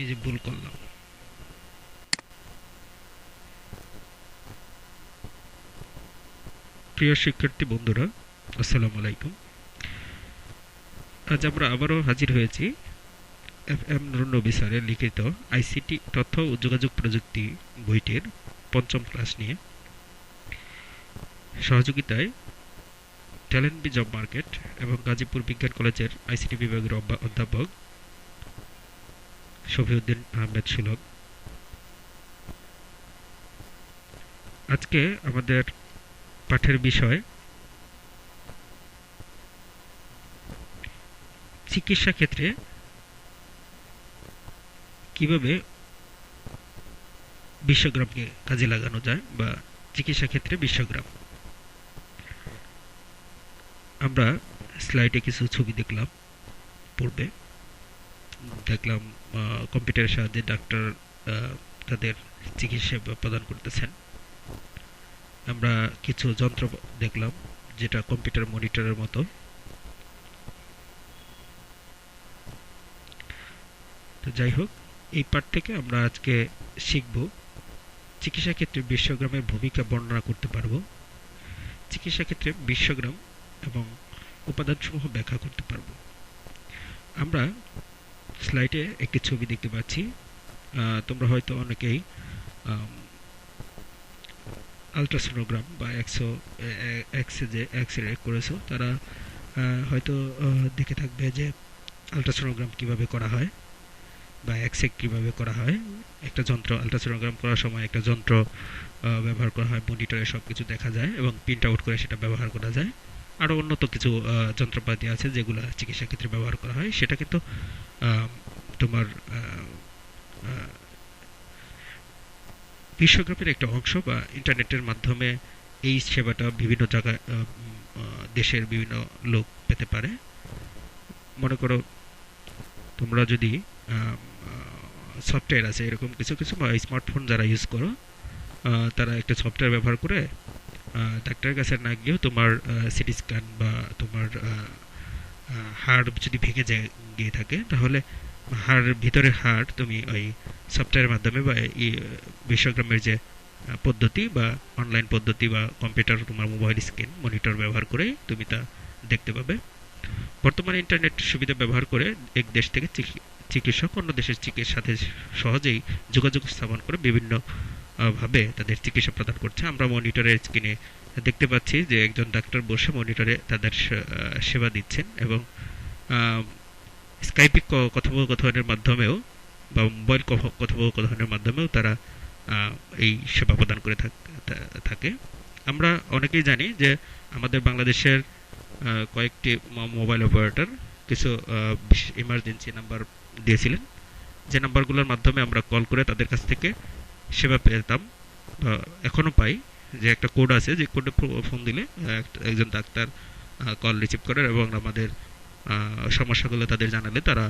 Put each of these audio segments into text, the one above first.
এই যে ভুল করলাম। প্রিয় শিক্ষার্থী বন্ধুরা, আসসালামু আলাইকুম। আজ আমরা আবারও হাজির হয়েছি এফ এম নুরনবী স্যারের লিখিত আইসিটি তথ্য ও যোগাযোগ প্রযুক্তি বইটির পঞ্চম ক্লাস নিয়ে। সহযোগিতায় ট্যালেন্ট বি জব মার্কেট এবং গাজীপুর বিজ্ঞান কলেজের আইসিটি বিভাগের অধ্যাপক শফিউদ্দিন আহমেদ সুলভ আজকে আমাদের পাঠের বিষয়, চিকিৎসা ক্ষেত্রে কীভাবে বিশ্বগ্রামকে কাজে লাগানো যায় বা চিকিৎসা ক্ষেত্রে বিশ্বগ্রাম। আমরা স্লাইডে কিছু ছবি দেখলাম পূর্বে। দেখলাম কম্পিউটারের সাহায্যে ডাক্তার তাদের চিকিৎসা প্রদান করতেছেন। আমরা কিছু যন্ত্র দেখলাম, যেটা কম্পিউটার মনিটরের মতো। তো যাই হোক, এই পাঠ থেকে আমরা আজকে শিখব চিকিৎসা ক্ষেত্রে বিশ্বগ্রামের ভূমিকা বর্ণনা করতে পারব। চিকিৎসা ক্ষেত্রে বিশ্বগ্রাম এবং উপাদানসমূহ ব্যাখ্যা করতে পারব। আমরা স্লাইডে একটি ছবি দেখতে পাচ্ছি। তোমরা হয়তো অনেকেই আলট্রাসোনোগ্রাম বা এক্সো এক্সে যে এক্স রে করেছ। তারা হয়তো দেখে থাকবে যে আলট্রাসোনোগ্রাম কীভাবে করা হয় বা এক্সে কীভাবে করা হয়। একটা যন্ত্র আলট্রাসোনোগ্রাম করার সময় একটা যন্ত্র ব্যবহার করা হয় মনিটরে সব কিছু দেখা যায় এবং প্রিন্ট আউট করে সেটা ব্যবহার করা যায়। আরও উন্নত কিছু যন্ত্রপাতি আছে যেগুলো চিকিৎসা ক্ষেত্রে ব্যবহার করা হয়। সেটা কিন্তু তোমার আহ, একটা অংশ বা ইন্টারনেটের মাধ্যমে এই সেবাটা বিভিন্ন জায়গায় দেশের বিভিন্ন লোক পেতে পারে। মনে করো তোমরা যদি সফটওয়্যার আছে এরকম কিছু কিছু বা স্মার্টফোন যারা ইউজ করো তারা একটা সফটওয়্যার ব্যবহার করে ডাক্তারের কাছে না গিয়েও তোমার সিটি স্ক্যান বা তোমার হাড় যদি ভেঙে যায়, গিয়ে থাকে, তাহলে হাড়ের ভিতরের হাড় তুমি ওই সফটওয়্যারের মাধ্যমে বা বিশ্বগ্রামের যে পদ্ধতি বা অনলাইন পদ্ধতি বা কম্পিউটার তোমার মোবাইল স্ক্রিন মনিটর ব্যবহার করে তুমি তা দেখতে পাবে। বর্তমানে ইন্টারনেট সুবিধা ব্যবহার করে এক দেশ থেকে চিকিৎসক অন্য দেশের চিকিৎসার সাথে সহজেই যোগাযোগ স্থাপন করে বিভিন্ন ভাবে তাদের চিকিৎসা প্রদান করছে। আমরা মনিটরের স্ক্রিনে দেখতে পাচ্ছি যে একজন ডাক্তার বসে মনিটরে তাদের সেবা দিচ্ছেন এবং স্কাইপিক কথোপকথনের মাধ্যমেও বা মোবাইল কথ- কথোপকথনের মাধ্যমেও তারা এই সেবা প্রদান করে থাকে আমরা অনেকেই জানি যে আমাদের বাংলাদেশের কয়েকটি মোবাইল অপারেটর কিছু ইমার্জেন্সি নাম্বার দিয়েছিলেন। যে নাম্বারগুলোর মাধ্যমে আমরা কল করে তাদের কাছ থেকে সেবা পেতাম বা এখনও পাই। যে একটা কোড আছে, যে কোডে ফোন দিলে একজন ডাক্তার কল রিসিভ করে এবং আমাদের সমস্যাগুলো তাদের জানালে তারা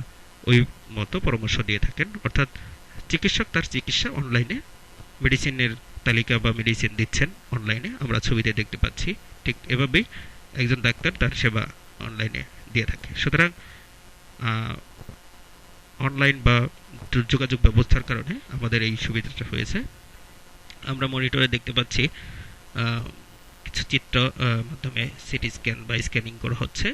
ওই মতো পরামর্শ দিয়ে থাকেন। অর্থাৎ চিকিৎসক তার চিকিৎসা অনলাইনে মেডিসিনের তালিকা বা মেডিসিন দিচ্ছেন অনলাইনে আমরা ছবিতে দেখতে পাচ্ছি, ঠিক এভাবেই একজন ডাক্তার তার সেবা অনলাইনে দিয়ে থাকে। সুতরাং অনলাইন বা যোগাযোগ ব্যবস্থার কারণে আমাদের এই সুবিধাটা হয়েছে। আমরা মনিটরে দেখতে পাচ্ছি কিছু চিত্র মাধ্যমে সিটি স্ক্যান বা স্ক্যানিং করা হচ্ছে।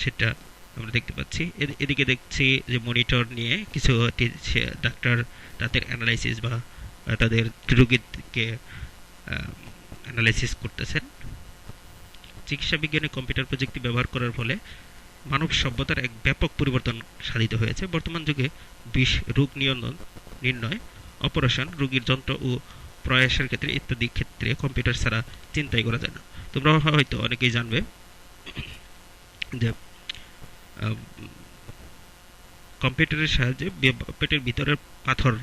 সেটা আমরা দেখতে পাচ্ছি। এদিকে দেখছি যে মনিটর নিয়ে কিছু ডাক্তার তাদের অ্যানালাইসিস বা তাদের রোগীকে অ্যানালাইসিস করতেছেন। চিকিৎসা বিজ্ঞানে কম্পিউটার প্রযুক্তি ব্যবহার করার ফলে মানব সভ্যতার এক ব্যাপক পরিবর্তন সাধিত হয়েছে। বর্তমান যুগে বিষ রোগ নিয়ন্ত্রণ নির্ণয় অপারেশন, রোগীর যন্ত্র ও প্রয়াসের ক্ষেত্রে ইত্যাদি ক্ষেত্রে কম্পিউটার ছাড়া চিন্তাই করা যায় না। তোমরা হয়তো অনেকেই জানবে যে কম্পিউটারের সাহায্যে পেটের ভিতরের পাথর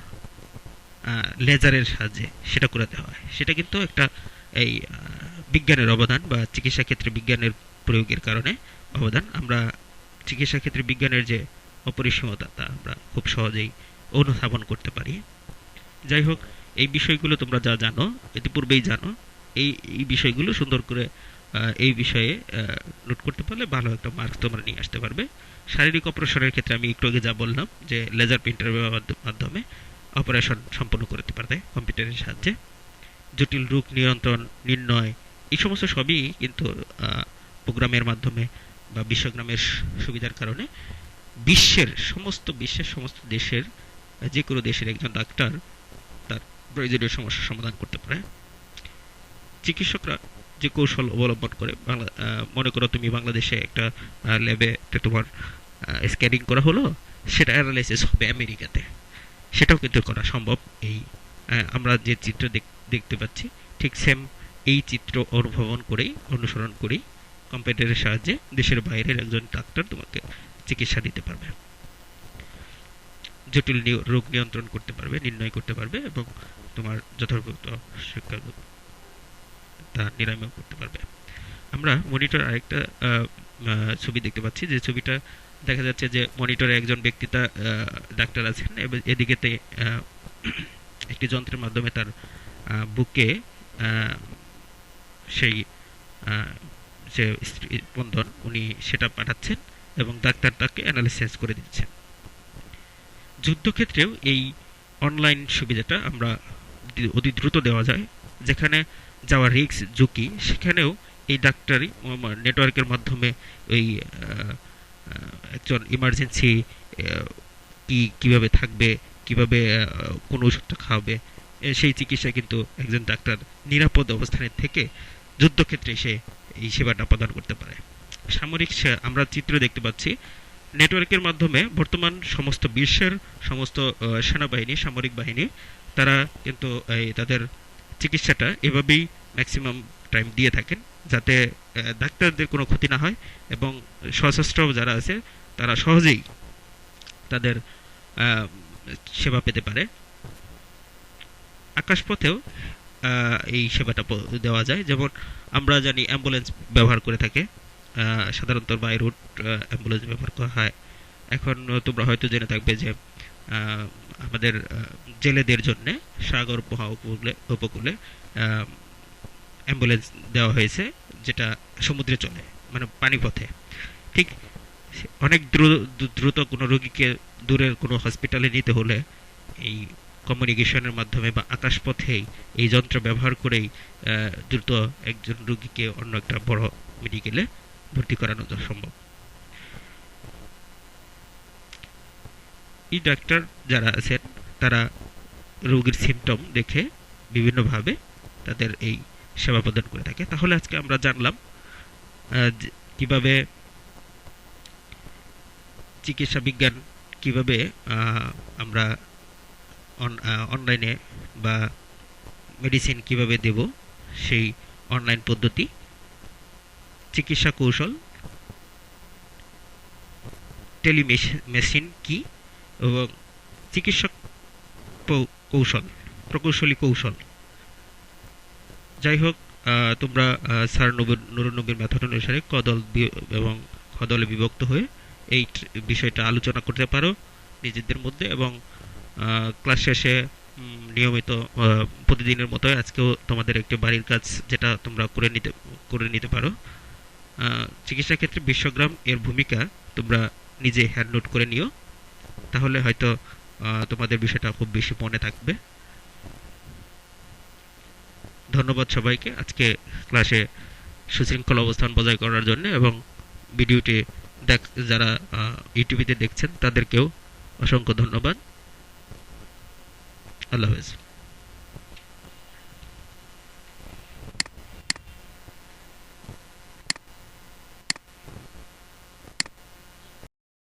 লেজারের সাহায্যে সেটা করাতে হয়। সেটা কিন্তু একটা এই বিজ্ঞানের অবদান বা চিকিৎসা ক্ষেত্রে বিজ্ঞানের প্রয়োগের কারণে অবদান। আমরা চিকিৎসা ক্ষেত্রে বিজ্ঞানের যে অপরিসীমতা, তা আমরা খুব সহজেই অনুধাবন করতে পারি। যাই হোক, এই বিষয়গুলো তোমরা যা জানো, ইতিপূর্বেই জানো, এই এই বিষয়গুলো সুন্দর করে এই বিষয়ে নোট করতে পারলে ভালো একটা মার্কস তোমরা নিয়ে আসতে পারবে। শারীরিক অপারেশনের ক্ষেত্রে আমি একটু আগে যা বললাম, যে লেজার প্রিন্টারের মাধ্যমে অপারেশন সম্পন্ন করতে পারবে কম্পিউটারের সাহায্যে। জটিল রোগ নিয়ন্ত্রণ, নির্ণয়, এই সমস্ত সবই কিন্তু প্রোগ্রামের মাধ্যমে বা বিশ্বগ্রামের সুবিধার কারণে বিশ্বের, সমস্ত বিশ্বের, সমস্ত দেশের, যে কোনো দেশের একজন ডাক্তার তার প্রয়োজনীয় সমস্যার সমাধান করতে পারে। চিকিৎসকরা যে কৌশল অবলম্বন করে, বাংলা মনে করো তুমি বাংলাদেশে একটা ল্যাবে তোমার স্ক্যানিং করা হলো, সেটা অ্যানালাইসিস হবে আমেরিকাতে। সেটাও কিন্তু করা সম্ভব। এই আমরা যে চিত্র দেখ- দেখতে পাচ্ছি, ঠিক সেম এই চিত্র অনুভবন করেই, অনুসরণ করেই কম্পিউটারের সাহায্যে দেশের বাইরের একজন ডাক্তার তোমাকে চিকিৎসা দিতে পারবে। জটিল রোগ নিয়ন্ত্রণ করতে পারবে নির্ণয় করতে পারবে এবং তোমার যথাযথ শিক্ষা তা নিরাময় করতে পারবে। আমরা মনিটর আরেকটা ছবি দেখতে পাচ্ছি যে ছবিটা দেখা যাচ্ছে যে মনিটরে একজন ব্যক্তি তা ডাক্তার আছেন এবং এদিকেতে আহ, একটি যন্ত্রের মাধ্যমে তার বুকে সেই যে স্পন্দন উনি সেটা পাঠাচ্ছেন এবং ডাক্তার তাকে অ্যানালিসিস করে দিচ্ছেন। যুদ্ধক্ষেত্রেও এই অনলাইন সুবিধাটা আমরা অতি দ্রুত দেওয়া যায়। যেখানে যাওয়া রিস্ক ঝুঁকি, সেখানেও এই ডাক্তারি নেটওয়ার্কের মাধ্যমে ওই একজন ইমার্জেন্সি কি, কীভাবে থাকবে, কীভাবে কোন ওষুধটা খাওয়াবে সেই চিকিৎসা কিন্তু একজন ডাক্তার নিরাপদ অবস্থানে থেকে যুদ্ধক্ষেত্রে সে এই সেবাটা প্রদান করতে পারে। সামরিক আমরা চিত্র দেখতে পাচ্ছি নেটওয়ার্কের মাধ্যমে বর্তমান সমস্ত বিশ্বের সমস্ত সেনাবাহিনী, সামরিক বাহিনী, তারা কিন্তু এই তাদের চিকিৎসাটা এভাবেই ম্যাক্সিমাম টাইম দিয়ে থাকেন যাতে ডাক্তারদের কোনো ক্ষতি না হয় এবং সশস্ত্র যারা আছে, তারা সহজেই তাদের সেবা পেতে পারে। আকাশপথেও এই সেবাটা দেওয়া যায়। যেমন আমরা জানি অ্যাম্বুলেন্স ব্যবহার করে থাকে। সাধারণত বাই রুট অ্যাম্বুলেন্স ব্যবহার করা হয়। এখন তোমরা হয়তো জেনে থাকবে যে আমাদের জেলেদের জন্য সাগর মহা উপকূলে উপকূলে অ্যাম্বুলেন্স দেওয়া হয়েছে, যেটা সমুদ্রে চলে মানে পানিপথে। ঠিক, অনেক দ্রুত দ্রুত কোনো রোগীকে দূরের কোনো হসপিটালে নিতে হলে এই কমিউনিকেশনের মাধ্যমে বা আকাশপথেই এই যন্ত্র ব্যবহার করেই দ্রুত একজন রোগীকে অন্য একটা বড় মেডিকেলে ভর্তি করানো সম্ভব। এই ডাক্তার যারা আছেন, তারা রোগীর সিমটম দেখে বিভিন্নভাবে তাদের এই সেবা প্রদান করে থাকে। তাহলে আজকে আমরা জানলাম কীভাবে চিকিৎসা বিজ্ঞান কীভাবে আমরা অনলাইনে বা মেডিসিন কীভাবে দেব, সেই অনলাইন পদ্ধতি চিকিৎসা কৌশল টেলিমেশিন কি, এবং চিকিৎসক কৌশল, প্রকৌশলী কৌশল। যাই হোক তোমরা স্যার নবীর নুরুন্নবীর মেথড অনুসারে কদল এবং খদলে বিভক্ত হয়ে এই বিষয়টা আলোচনা করতে পারো নিজেদের মধ্যে এবং ক্লাস শেষে নিয়মিত প্রতিদিনের মতো আজকেও তোমাদের একটি বাড়ির কাজ যেটা তোমরা করে নিতে করে নিতে পারো। চিকিৎসা ক্ষেত্রে বিশ্বগ্রাম এর ভূমিকা তোমরা নিজে হ্যান্ড নোট করে নিও। তাহলে হয়তো তোমাদের বিষয়টা খুব বেশি মনে থাকবে। ধন্যবাদ সবাইকে আজকে ক্লাসে সুশৃঙ্খল অবস্থান বজায় করার জন্য এবং ভিডিওটি দেখ, যারা ইউটিউবিতে দেখছেন, তাদেরকেও অসংখ্য ধন্যবাদ। আল্লাহ হাফেজ।